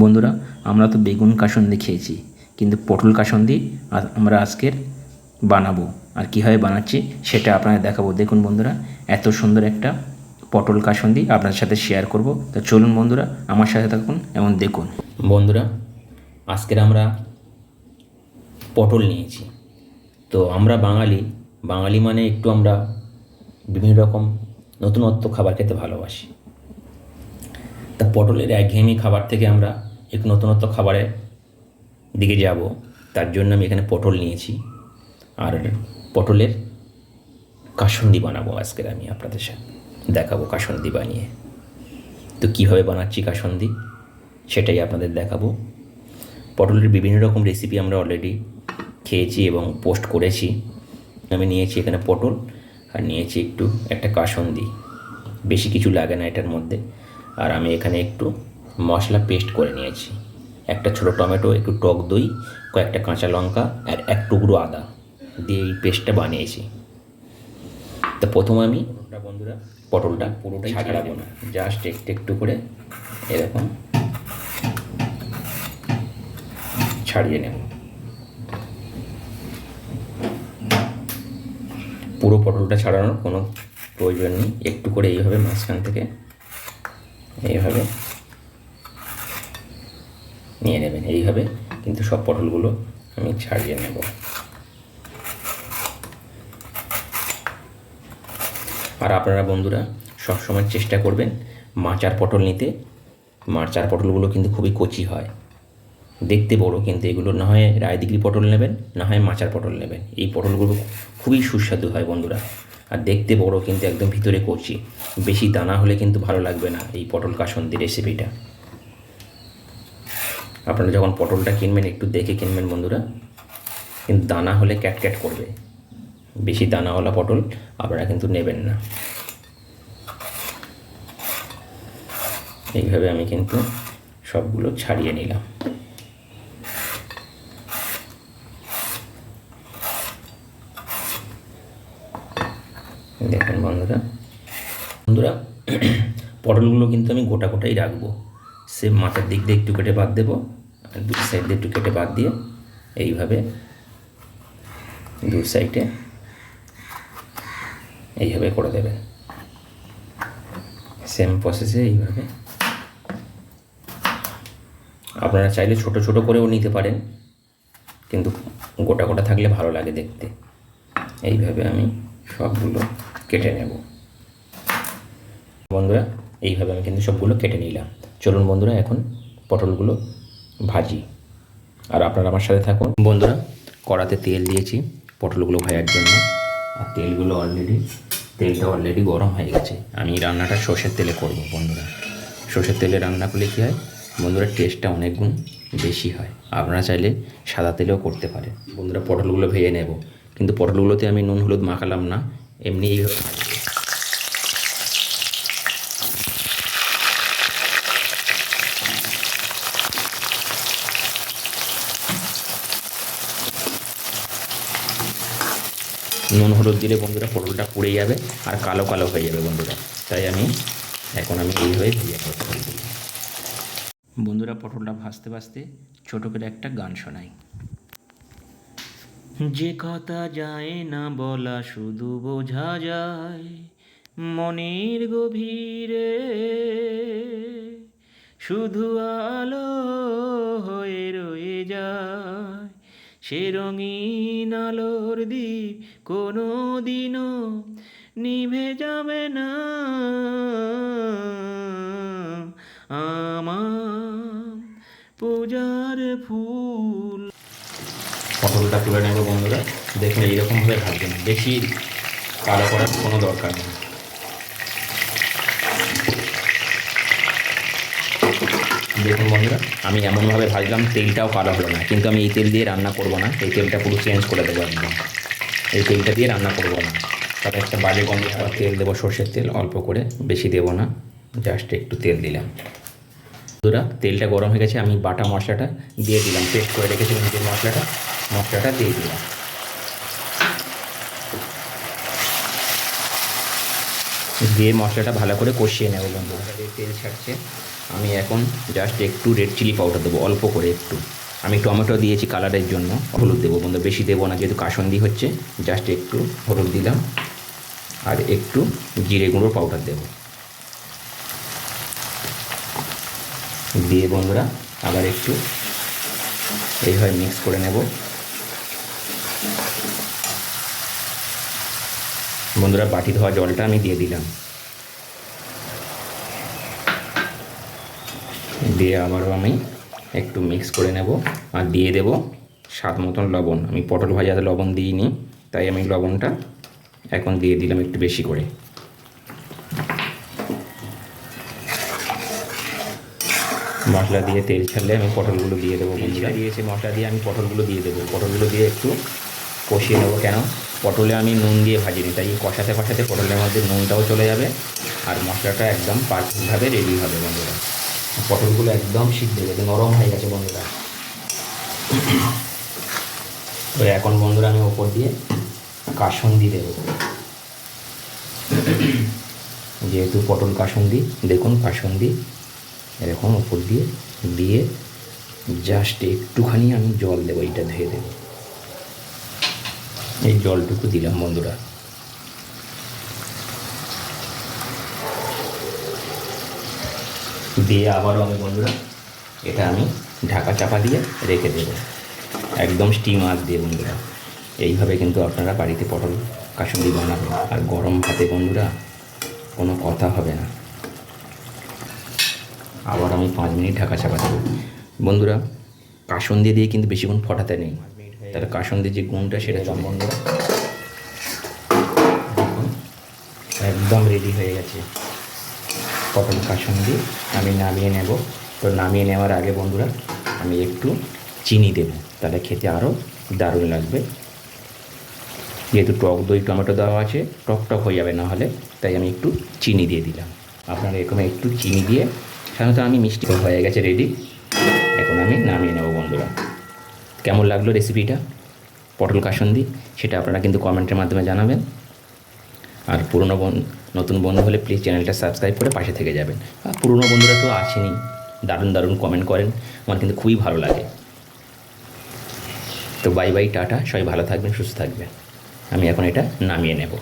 বন্ধুরা, আমরা তো বেগুন কাসন্দি খেয়েছি, কিন্তু পটল কাসন্দি আমরা আজকের বানাবো। আর কীভাবে বানাচ্ছি সেটা আপনাদের দেখাবো। দেখুন বন্ধুরা, এত সুন্দর একটা পটল কাসন্দি আপনার সাথে শেয়ার করব। তো চলুন বন্ধুরা, আমার সাথে থাকুন এবং দেখুন। বন্ধুরা, আজকের আমরা পটল নিয়েছি। তো আমরা বাঙালি বাঙালি মানে একটু আমরা বিভিন্ন রকম নতুনত্ব খাবার খেতে ভালোবাসি। তা পটলের একঘেয়েমি খাবার থেকে আমরা একটু নতুনত্ব খাবারের দিকে যাব। তার জন্য আমি এখানে পটল নিয়েছি। আর পটলের কাসন্দি বানাবো আজকের আমি আপনাদের সাথে দেখাবো কাসন্দি বানিয়ে। তো কীভাবে বানাচ্ছি কাসন্দি, সেটাই আপনাদের দেখাবো। পটলের বিভিন্ন রকম রেসিপি আমরা অলরেডি খেয়েছি এবং পোস্ট করেছি। আমি নিয়েছি এখানে পটল আর নিয়েছি একটু একটা কাসন্দি। বেশি কিছু লাগে না এটার মধ্যে। আর আমি এখানে একটু মশলা পেস্ট করে নিয়েছি। একটা ছোটো টমেটো একটু টক দই কয়েকটা কাঁচা লঙ্কা আর এক টুকরো আদা দিয়ে এই পেস্টটা বানিয়েছি। তো প্রথমে আমি বন্ধুরা পটলটা পুরোটাই ছাড়াবো না জাস্ট একটু একটু করে এরকম ছাড়িয়ে নেব। পুরো পটলটা ছাড়ানোর কোনো প্রয়োজন নেই। একটু করে এইভাবে মাঝখান থেকে এইভাবে নিয়ে নেবেন, এইভাবে কিন্তু সব পটলগুলো আমি ছাড়িয়ে নেব। আর আপনারা বন্ধুরা সবসময় চেষ্টা করবেন মাচার পটল নিতে। মাচার পটলগুলো কিন্তু খুবই কচি হয়। দেখতে বড়, কিন্তু এগুলো না হয় রায়দিগরি পটল নেবেন, না হয় মাচার পটল নেবেন। এই পটলগুলো খুবই সুস্বাদু হয় বন্ধুরা। আর দেখতে বড় কিন্তু একদম ভিতরে কচি। বেশি দানা হলে কিন্তু ভালো লাগবে না এই পটল কাসন্দি রেসিপিটা আপনারা যখন পটলটা কিনবেন, একটু দেখে কিনবেন বন্ধুরা। কিন্তু দানা হলে ক্যাট ক্যাট করবে। বেশি দানাওয়ালা পটল আপনারা কিন্তু নেবেন না। এইভাবে আমি কিন্তু সবগুলো ছাড়িয়ে নিলাম। দেখুন বন্ধুরা। বন্ধুরা, পটলগুলো কিন্তু আমি গোটা গোটাই রাখব। সে মাথার দিক দিয়ে একটু কেটে বাদ দেবো দুই সাইড দিয়ে একটু কেটে বাদ দিয়ে এইভাবে দু সাইডে এইভাবে করে দেবেন। সেম প্রসেসে এইভাবে। আপনারা চাইলে ছোট ছোট করেও নিতে পারেন, কিন্তু গোটা গোটা থাকলে ভালো লাগে দেখতে। এইভাবে আমি সবগুলো কেটে নেব। বন্ধুরা, এইভাবে আমি কিন্তু সবগুলো কেটে নিলাম। চলুন বন্ধুরা, এখন পটলগুলো ভাজি। আর আপনারা আমার সাথে থাকুন। বন্ধুরা, কড়াতে তেল দিয়েছি পটলগুলো ভাজার জন্য। আর তেলগুলো অলরেডি তেলটা অলরেডি গরম হয়ে গেছে। আমি রান্নাটা সর্ষের তেলে করব বন্ধুরা। সর্ষের তেলে রান্না করলে কী হয়? বন্ধুরা টেস্টটা অনেক গুণ বেশি হয়। আপনারা চাইলে সাদা তেলেও করতে পারেন। বন্ধুরা, পটলগুলো ভেজে নেব। কিন্তু পটলগুলোতে আমি নুন, হলুদ মাখালাম না, এমনি। নুন, হলুদ দিলে বন্ধুরা পটলটা পুড়ে যাবে আর কালো কালো হয়ে যাবে বন্ধুরা। তাই আমি এখন আমি এইভাবে ভেজে নেব বন্ধুরা পটলটা ভাজতে ভাজতে ছোটো করে একটা গান শোনাই। যে কথা যায় না বলা শুধু বোঝা যায় মনের গভীরে। শুধু আলো হয়ে রয়ে যায় সে রঙিন আলোর দ্বীপ কোনো দিনও নিভে যাবে না। আমার পূজার ফুল পটলটা তুলে নেব বন্ধুরা। দেখুন এইরকমভাবে ভাজবেন বেশি কালো করার কোনো দরকার নেই। দেখুন বন্ধুরা, আমি এমনভাবে ভাজলাম, তেলটাও কালো হলো না। কিন্তু আমি এই তেল দিয়ে রান্না করব না। এই তেলটা পুরো চেঞ্জ করে দেবো একদম। এই তেলটা দিয়ে রান্না করব না। তারপর একটা বাজে গন্ধ তেল দেবো সর্ষের তেল, অল্প করে। বেশি দেবো না। জাস্ট একটু তেল দিলাম। বন্ধুরা, তেলটা গরম হয়ে গেছে, আমি বাটা মশলাটা দিয়ে দিলাম পেস্ট করে রেখেছিলাম যে মশলাটা মশলাটা দিয়ে দিলাম। দিয়ে মশলাটা ভালো করে কষিয়ে নেব বন্ধুরা তেল ছাড়ছে। আমি এখন জাস্ট একটু রেড চিলি পাউডার দেবো, অল্প করে একটু। আমি টমেটো দিয়েছি কালারের জন্য, হলুদ দেবো বন্ধু, বেশি দেবো না, যেহেতু কাসন্দি হচ্ছে জাস্ট একটু হলুদ দিলাম। আর একটু জিরে গুঁড়ো পাউডার দেবো। দিয়ে বন্ধুরা, আবার একটু এইভাবে মিক্স করে নেব। বন্ধুরা, বাটি ধোয়া জলটা আমি দিয়ে দিলাম। দিয়ে আবারও আমি একটু মিক্স করে নেব আর দিয়ে দেব স্বাদ মতন লবণ। আমি পটল ভাজাতে লবণ দিইনি, তাই আমি লবণটা এখন দিয়ে দিলাম একটু বেশি করে। মশলা দিয়ে তেল ছাড়লে আমি পটলগুলো দিয়ে দেবো বন্ধুরা। দিয়েছি, মশলা দিয়ে আমি পটলগুলো দিয়ে দেবো। পটলগুলো দিয়ে একটু কষিয়ে নেব। কেন? পটলে আমি নুন দিয়ে ভাজিনি, তাই কষাতে কষাতে পটলের মধ্যে নুনটাও চলে যাবে আর মশলাটা একদম পারফেক্টভাবে রেডি হবে বন্ধুরা। পটলগুলো একদম সিদ্ধ গেছে, নরম হয়ে গেছে বন্ধুরা। তো এখন বন্ধুরা আমি ওপর দিয়ে কাসন্দি দেবো। যেহেতু পটল কাসন্দি, দেখুন কাসন্দি এরকম উপর দিয়ে দিয়ে জাস্ট একটুখানি আমি জল দেবো, এইটা ধুয়ে দেবো। এই জলটুকু দিলাম বন্ধুরা। দিয়ে আবারও আমি বন্ধুরা, এটা আমি ঢাকা চাপা দিয়ে রেখে দেবো। একদম স্টিম আঁচ দিয়ে বন্ধুরা। এইভাবে কিন্তু আপনারা বাড়িতে পটল কাসুন্দি বানাবেন। আর গরম ভাতে বন্ধুরা কোনো কথা হবে না। আবার আমি পাঁচ মিনিট ঢাকা চাপা দেবো। বন্ধুরা, কাসন্দি দিয়ে দিয়ে কিন্তু বেশিক্ষণ ফটাতে নেই। তাহলে দিয়ে যে গুণটা সেটা চল বন্ধুরা একদম রেডি হয়ে গেছে। পটল দিয়ে আমি নামিয়ে নেব। তো নামিয়ে নেওয়ার আগে বন্ধুরা, আমি একটু চিনি দেব। তাহলে খেতে আরও দারুণ লাগবে। যেহেতু টক দই, টমেটো দেওয়া আছে, টক টক হয়ে যাবে না হলে, তাই আমি একটু চিনি দিয়ে দিলাম। আপনারা এরকম একটু চিনি দিয়ে সাধারণত আমি মিষ্টি হয়ে গেছে রেডি এখন আমি নামিয়ে নেব বন্ধুরা। কেমন লাগল রেসিপিটা পটল কাসন্দি, সেটা আপনারা কিন্তু কমেন্টের মাধ্যমে জানাবেন। আর পুরনো বন, নতুন বন্ধু হলে প্লিজ চ্যানেলটা সাবস্ক্রাইব করে পাশে থেকে যাবেন। আর পুরনো বন্ধুরা তো আসেনি, দারুণ দারুণ কমেন্ট করেন, আমার কিন্তু খুবই ভালো লাগে। তো বাই বাই টাটা, সবাই ভালো থাকবেন, সুস্থ থাকবেন। আমি এখন এটা নামিয়ে নেব।